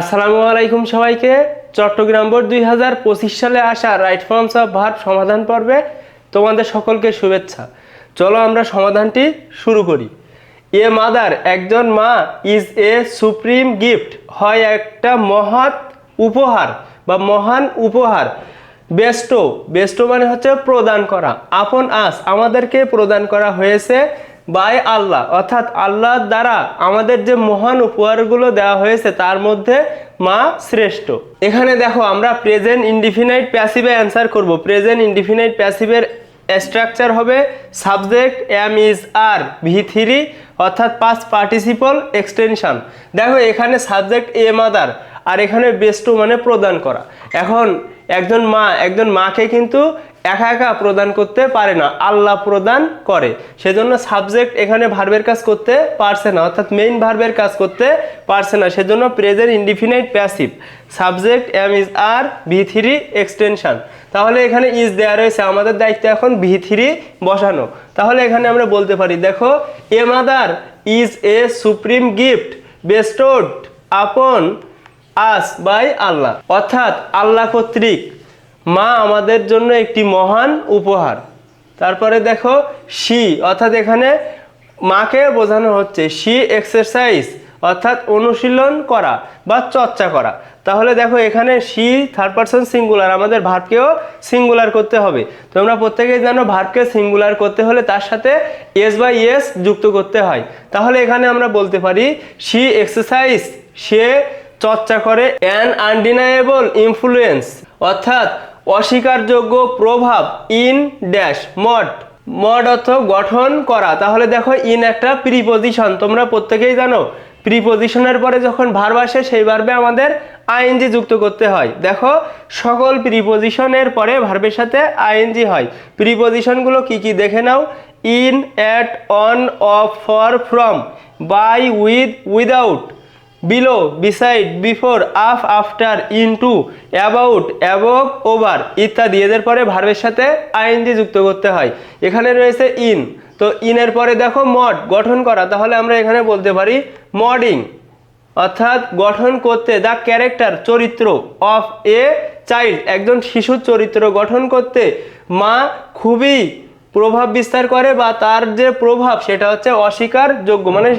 আসসালামু আলাইকুম সবাইকে। চট্টগ্রাম বোর্ড দুই হাজার পঁচিশ সালে আসা রাইট ফর্মস অফ ভার্ব সমাধান পর্বে তোমাদের সকলকে শুভেচ্ছা। চলো আমরা সমাধানটি শুরু করি। এ মাদার একজন মা ইজ এ সুপ্রিম গিফট, হয় একটা মহৎ উপহার বা মহান উপহার। বেস্টো বেস্টো মানে হচ্ছে প্রদান করা। আপন আস, আমাদেরকে প্রদান করা হয়েছে বাই আল্লাহ। অর্থাৎ আল্লাহর দ্বারা আমাদের যে মহান উপহারগুলো দেওয়া হয়েছে, তার মধ্যে মা শ্রেষ্ঠ। এখানে দেখো, আমরা প্রেজেন্ট ইনডিফিনাইট প্যাসিভে অ্যান্সার করব। প্রেজেন্ট ইনডিফিনাইট প্যাসিভের স্ট্রাকচার হবে subject am is are V three অর্থাৎ পাস পার্টিসিপল এক্সটেনশন দেখো, এখানে সাবজেক্ট এ মাদার আর এখানে বেস্টু মানে প্রদান করা। এখন একজন মা, একজন মাকে কিন্তু একা একা প্রদান করতে পারে না, আল্লাহ প্রদান করে। সেজন্য সাবজেক্ট এখানে ভার্বের কাজ করতে পারছে না, অর্থাৎ মেইন ভার্বের কাজ করতে পারছে না। সেজন্য present indefinite passive subject am is are V three extension তাহলে এখানে ইজ দেওয়া রয়েছে, আমাদের দায়িত্ব এখন ভি থ্রি বসানো। তাহলে এখানে আমরা বলতে পারি, দেখো, a mother is a supreme gift bestowed upon us by আল্লাহ। অর্থাৎ আল্লাহ কর্তৃক মা আমাদের জন্য একটি মহান উপহার। তারপরে দেখো শি অর্থাৎ এখানে মাকে বোঝানো হচ্ছে শি এক্সারসাইজ অর্থাৎ অনুশীলন করা বা চর্চা করা। তাহলে দেখো এখানে সি থার্ড পারসন সিঙ্গুলার আমাদের ভার্বকেও সিঙ্গুলার করতে হবে। তোমরা প্রত্যেকেই জানো ভার্বকে সিঙ্গুলার করতে হলে তার সাথে এস বাই এস যুক্ত করতে হয়। তাহলে এখানে আমরা বলতে পারি শি এক্সারসাইজ সে চর্চা করে অ্যান আনডিনায়েবল ইনফ্লুয়েন্স অর্থাৎ অস্বীকারযোগ্য প্রভাব ইন ড্যাশ মড মড অর্থ গঠন করা। তাহলে দেখো ইন একটা প্রিপোজিশন তোমরা প্রত্যেকেই জানো প্রিপোজিশনের পরে যখন ভার্ব আসে, সেই ভার্বে আমাদের আইএনজি যুক্ত করতে হয়। দেখো, সকল প্রিপোজিশনের পরে ভার্বের সাথে আইএনজি হয়। প্রিপোজিশনগুলো কি কি দেখে নাও। In at on of for from by with without below beside before off after into about above over ইত্যাদি। এদের পরে ভার্বের সাথে আইএনজি যুক্ত করতে হয়। এখানে রয়েছে ইন তো ইনের পরে দেখো মড গঠন করা। তাহলে আমরা এখানে বলতে পারি মডিং, অর্থাৎ গঠন করতে দ্য ক্যারেক্টার চরিত্র অফ এ চাইল্ড একজন শিশুর চরিত্র গঠন করতে মা খুবই প্রভাব বিস্তার করে বা তার যে প্রভাব সেটা হচ্ছে অস্বীকারযোগ্য মানে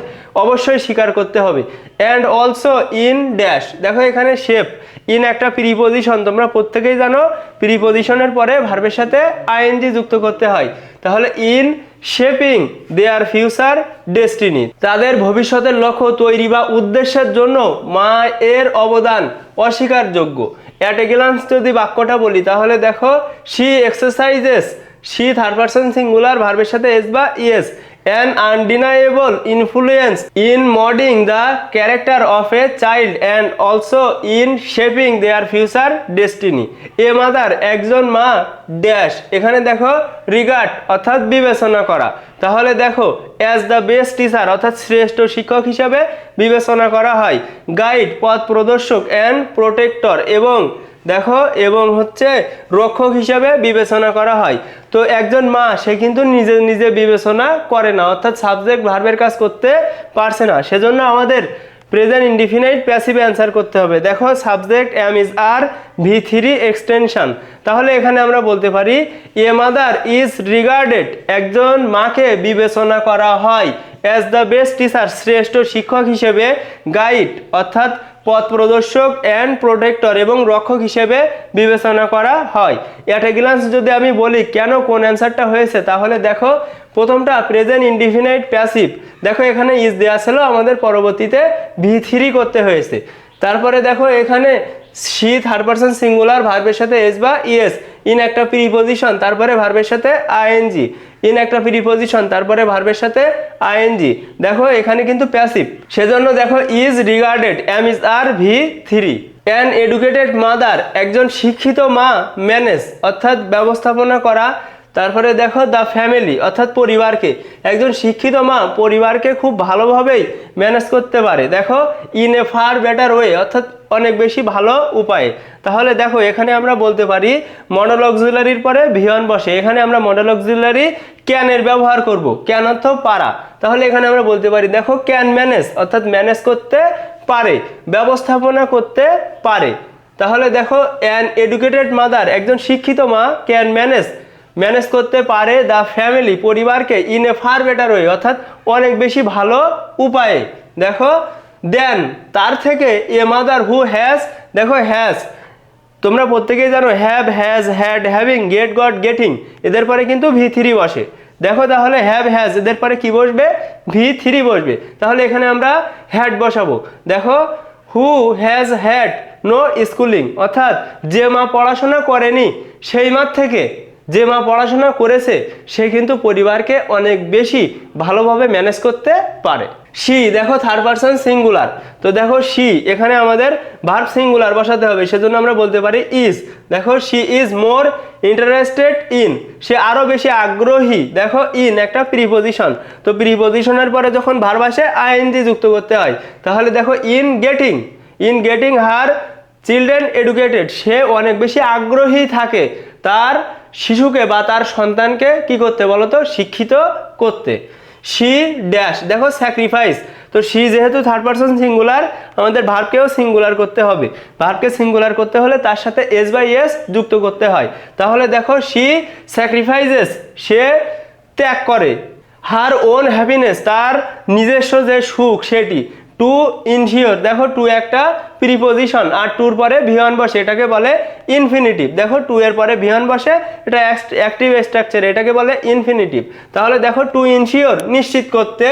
অবশ্যই স্বীকার করতে হবে। অ্যান্ড অলসো ইন ড্যাশ দেখো এখানে শেপ ইন একটা প্রিপোজিশন তোমরা প্রত্যেকেই জানো প্রিপোজিশনের পরে ভার্বের সাথে আইএনজি যুক্ত করতে হয়। তাহলে in shaping their future destiny. তাদের ভবিষ্যতের লক্ষ্য তৈরি বা উদ্দেশ্যের জন্য মা এর অবদান অস্বীকারযোগ্য। অ্যাট এ যদি বাক্যটা বলি, তাহলে দেখো she exercises she third person singular ভার্বের সাথে এস বা es an undeniable influence in moulding the character of a child and also in shaping their future destiny a mother একজন মা ড্যাশ। এখানে দেখো রিগার্ড, অর্থাৎ বিবেচনা করা। তাহলে দেখো অ্যাজ দ্য বেস্ট টিচার অর্থাৎ শ্রেষ্ঠ শিক্ষক হিসাবে বিবেচনা করা হয়। গাইড পথ প্রদর্শক অ্যান্ড প্রোটেক্টর এবং দেখো, এবং হচ্ছে রক্ষক হিসাবে বিবেচনা করা হয়। তো একজন মা, সে কিন্তু নিজে নিজে বিবেচনা করে না, অর্থাৎ সাবজেক্ট ভার্বের কাজ করতে পারছে না। সেজন্য আমাদের প্রেজেন্ট ইনডিফিনাইট প্যাসিভ অ্যান্সার করতে হবে। দেখো subject am is are V three extension তাহলে এখানে আমরা বলতে পারি এ মাদার ইজ রিগার্ডেড একজন মাকে বিবেচনা করা হয় অ্যাজ দ্য বেস্ট টিচার শ্রেষ্ঠ শিক্ষক হিসেবে গাইড অর্থাৎ পথ প্রদর্শক অ্যান্ড প্রোটেক্টর এবং রক্ষক হিসেবে বিবেচনা করা হয়। অ্যাট এ গ্লান্স যদি আমি বলি কেন কোন অ্যান্সারটা হয়েছে, তাহলে দেখো প্রথমটা প্রেজেন্ট ইনডিফিনাইট প্যাসিভ দেখো এখানে ইজ দেওয়া ছিল আমাদের পরবর্তীতে ভি থ্রি করতে হয়েছে। তারপরে দেখো এখানে সি থার্ড পারসন সিঙ্গুলার, ভার্বের সাথে এস বা ইএস। ইন একটা প্রিপোজিশন তারপরে ভার্বের সাথে আইএনজি। ইন একটা প্রিপোজিশন তারপরে ভার্বের সাথে আইএনজি। দেখো, এখানে কিন্তু প্যাসিভ। সেজন্য দেখো, is regarded, am is are V three. An educated mother, একজন শিক্ষিত মা, ম্যানেজ, অর্থাৎ ব্যবস্থাপনা করা তারপরে দেখো দ্য ফ্যামিলি অর্থাৎ পরিবারকে। একজন শিক্ষিত মা পরিবারকে খুব ভালোভাবেই ম্যানেজ করতে পারে। দেখো in a far better way অর্থাৎ অনেক বেশি ভালো উপায়ে। তাহলে দেখো, এখানে আমরা বলতে পারি মডেল মনোলক্সুলারির পরে ভিয়ন বসে। এখানে আমরা মনোলক্সুলারি ক্যানের ব্যবহার করব। ক্যান অর্থ পারা তাহলে এখানে আমরা বলতে পারি, দেখো ক্যান ম্যানেজ অর্থাৎ ম্যানেজ করতে পারে, ব্যবস্থাপনা করতে পারে। তাহলে দেখো অ্যান এডুকেটেড মাদার একজন শিক্ষিত মা ক্যান ম্যানেজ ম্যানেজ করতে পারে দ্য ফ্যামিলি পরিবারকে in a far better way অর্থাৎ অনেক বেশি ভালো উপায়ে। দেখো দেন তার থেকে এ মাদার হু হ্যাজ দেখো হ্যাজ তোমরা প্রত্যেকেই জানো have has had having get got getting এদের পরে কিন্তু ভি থ্রি বসে। দেখো তাহলে হ্যাভ হ্যাজ এদের পরে কি বসবে? ভি থ্রি বসবে। তাহলে এখানে আমরা হ্যাড বসাবো। দেখো who has had no schooling অর্থাৎ যে মা পড়াশোনা করেনি, সেই মার থেকে যে মা পড়াশোনা করেছে, সে কিন্তু পরিবারকে অনেক বেশি ভালোভাবে ম্যানেজ করতে পারে। সি দেখো থার্ড পারসন সিঙ্গুলার তো দেখো সি এখানে আমাদের ভার্ব সিঙ্গুলার বসাতে হবে, সেজন্য আমরা বলতে পারি ইজ দেখো she is more interested in সে আরও বেশি আগ্রহী। দেখো ইন একটা প্রিপোজিশন তো প্রিপোজিশনের পরে যখন ভার্ব আসে আইএনজি যুক্ত করতে হয়। তাহলে দেখো in getting in getting her children educated সে অনেক বেশি আগ্রহী থাকে। তার শিশুকে বা তার সন্তানকে কি করতে বলো তো? শিক্ষিত করতে। শি ড্যাশ দেখো স্যাক্রিফাইস তো শি যেহেতু থার্ড পারসন সিঙ্গুলার আমাদের ভার্বকেও সিঙ্গুলার করতে হবে। ভার্বকে সিঙ্গুলার করতে হলে তার সাথে এস বাই এস যুক্ত করতে হয়। তাহলে দেখো শি স্যাক্রিফাইসেস সে ত্যাগ করে। হার ওন হ্যাপিনেস তার নিজস্ব যে সুখ, সেটি। টু ইনশিওর দেখো টু একটা প্রিপোজিশন আর টুর পরে ভিয়ন বসে, এটাকে বলে ইনফিনিটিভ। দেখো টু এর পরে ভিয়ন বসে, এটা অ্যাক্টিভ স্ট্রাকচার, এটাকে বলে ইনফিনিটিভ। তাহলে দেখো টু ইনশিওর নিশ্চিত করতে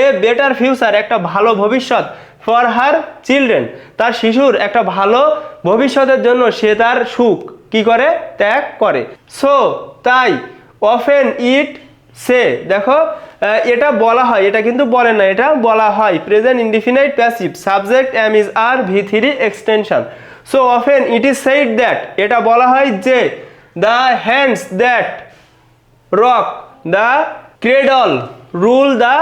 এ বেটার ফিউচার, একটা ভালো ভবিষ্যৎ ফর হার চিলড্রেন। তার শিশুর একটা ভালো ভবিষ্যতের জন্য সে তার সুখ কি করে? ত্যাগ করে। সো, তাই অফেন ইট সে, দেখো এটা বলা হয়, এটা কিন্তু বলে না, এটা বলা হয় present indefinite passive subject am is are V three extension so often it is said that এটা বলা হয় যে the hands that rock the cradle rule the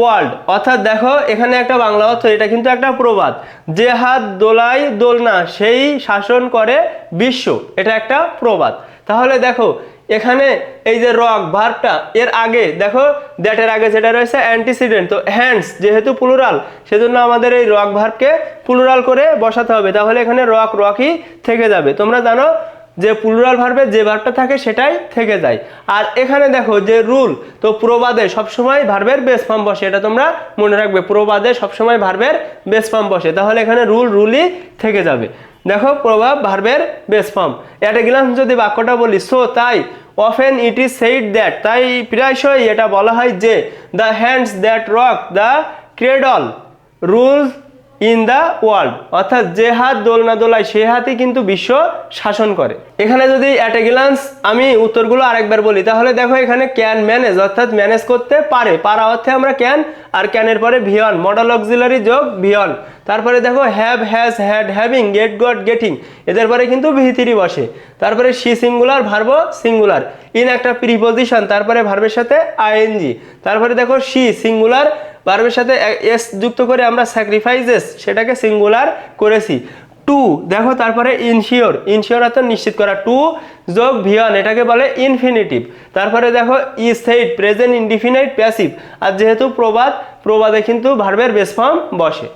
world অর্থাৎ দেখো, এখানে একটা বাংলা অর্থ, এটা কিন্তু একটা প্রবাদ। যে হাত দোলাই দোলনা, সেই শাসন করে বিশ্ব। এটা একটা প্রবাদ। তাহলে দেখো এখানে এই যে রক ভার্বটা এর আগে, দেখো দ্যাটের আগে যেটা রয়েছে অ্যান্টিসিডেন্ট তো হ্যান্ডস যেহেতু প্লুরাল সেজন্য আমাদের এই রক ভার্বকে প্লুরাল করে বসাতে হবে। তাহলে এখানে রক রকই থেকে যাবে। তোমরা জানো যে প্লুরাল ভার্বে যে ভার্বটা থাকে সেটাই থেকে যায়। আর এখানে দেখো যে রুল তো প্রবাদে সবসময় ভার্বের বেস বসে, এটা তোমরা মনে রাখবে। প্রবাদে সবসময় ভার্বের বেস বসে। তাহলে এখানে রুল রুলই থেকে যাবে। দেখো, প্রভাব ভার্বের বেস ফর্ম এটা গ্লান্স যদি বাক্যটা বলি সো তাই often it is said that তাই প্রায়শই এটা বলা হয় যে the hands that rock the cradle rules in the world, অর্থাৎ যে হাত দোলনা দোলায়, সে হাতই কিন্তু বিশ্ব শাসন করে। এখানে যদি অ্যাট গ্লান্স আমি উত্তরগুলো আরেকবার বলি, তাহলে দেখো এখানে ক্যান ম্যানেজ অর্থাৎ ম্যানেজ করতে পারে। পারা অর্থে আমরা ক্যান আর ক্যানের পরে ভিয়ন মডেল অক্সিলারি যোগ ভিয়ন তারপরে দেখো have has had having get got getting এদের পরে কিন্তু ভিতিরি বসে। তারপরে she singular verb singular in একটা প্রিপোজিশন তারপরে ভার্বের সাথে আইএনজি তারপরে দেখো সি সিঙ্গুলার ভার্বের সাথে এস যুক্ত করে আমরা স্যাক্রিফাইসেস সেটাকে সিঙ্গুলার করেছি। টু দেখো তারপরে ইনশিওর ইনশিওর অর্থাৎ নিশ্চিত করা। টু যোগ ভিয়ন এটাকে বলে ইনফিনিটিভ তারপরে দেখো ই সেইড প্রেজেন্ট ইনডিফিনাইট প্যাসিভ আর যেহেতু প্রবাদ, প্রবাদে কিন্তু ভার্বের বেস ফর্ম বসে।